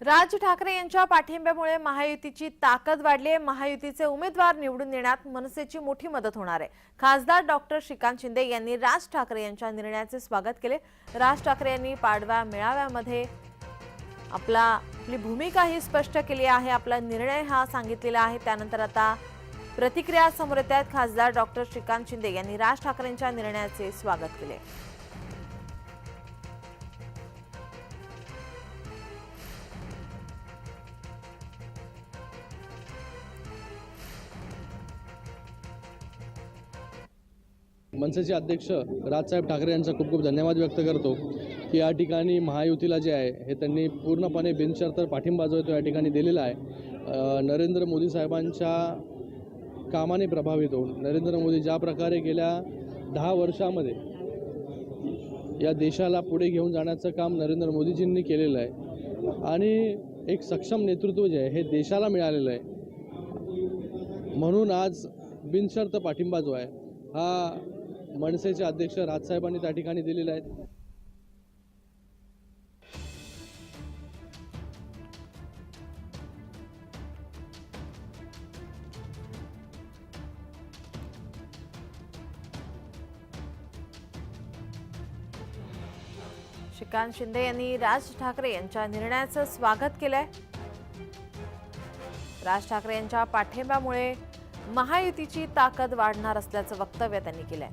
राज ठाकरे यांच्या पाठिंब्यामुळे महायुतीची ताकद वाढली आहे. महायुतीचे उमेदवार निवडून येण्यात मनसेची मोठी मदत होणार आहे. खासदार डॉक्टर श्रीकांत शिंदे यांनी राज ठाकरे यांच्या निर्णयाचे स्वागत केले. राज ठाकरे यांनी पाडव्या मेळाव्यामध्ये आपला आपली भूमिका ही स्पष्ट केली आहे. आपला निर्णय हा सांगितलेला आहे. त्यानंतर आता प्रतिक्रिया समोर येत आहेत. खासदार डॉक्टर श्रीकांत शिंदे यांनी राज ठाकरेंच्या निर्णयाचे स्वागत केले. मनसेचे अध्यक्ष राजसाहेब ठाकरे यांचा खूप खूप धन्यवाद व्यक्त करतो की या ठिकाणी महायुतीला जे आहे हे त्यांनी पूर्णपणे बिनशर्त पाठिंबा जो आहे तो या ठिकाणी दिलेला आहे. नरेंद्र मोदी साहेबांच्या कामाने प्रभावित होऊन नरेंद्र मोदी ज्या प्रकारे गेल्या दहा वर्षामध्ये या देशाला पुढे घेऊन जाण्याचं काम नरेंद्र मोदीजींनी केलेलं आहे आणि एक सक्षम नेतृत्व जे आहे हे देशाला मिळालेलं आहे. म्हणून आज बिनशर्त पाठिंबा जो आहे हा मनसेचे अध्यक्ष राजसाहेबांनी त्या ठिकाणी दिलेले आहेत. श्रीकांत शिंदे यांनी राज ठाकरे यांच्या निर्णयाचं स्वागत केलंय. राज ठाकरे यांच्या पाठिंब्यामुळे महायुतीची ताकद वाढणार असल्याचं वक्तव्य त्यांनी केलंय.